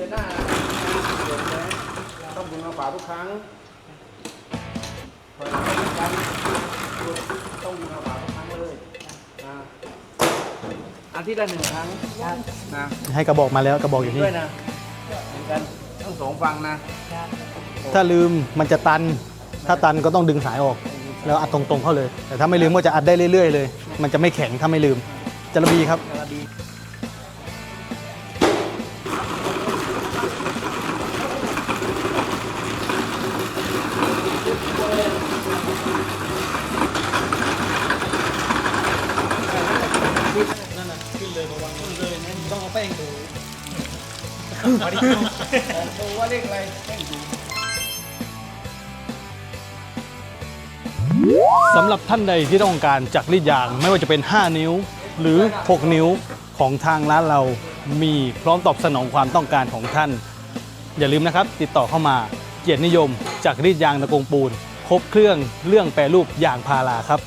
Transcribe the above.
ดือนหน้าเดือนแล้ต้องบุญมาฝาทุกครั้งพอเราต้องการต้องบุญมาฝาทุกครั้งเลยนะอาทิตย์ละหนึ่งครั้งนะให้กระบอกมาแล้วกระบอกอยู่นี่ด้วยนะเหมือนกันทั้งสองฟังนะ ถ้าลืมมันจะตัน ถ้าตันก็ต้องดึงสายออก แล้วอัดตรงๆเข้าเลย แต่ถ้าไม่ลืมก็จะอัดได้เรื่อยๆเลย มันจะไม่แข็งถ้าไม่ลืมจระบีครับ นั่นน่ะขึ้นเลยระวังขึ้นเลยนะต้องเอาแป้งถูดูว่าเลขอะไรแป้งถูสำหรับท่านใดที่ต้องการจักรีดยางไม่ว่าจะเป็น 5 นิ้ว หรือ 6 นิ้วของทางร้านเรามีพร้อมตอบสนองความต้องการของท่าน อย่าลืมนะครับ ติดต่อเข้ามาเกียรตินิยมจากรรีดยางตะกงปูน ครบเครื่องเรื่องแปรรูปยางพาราครับ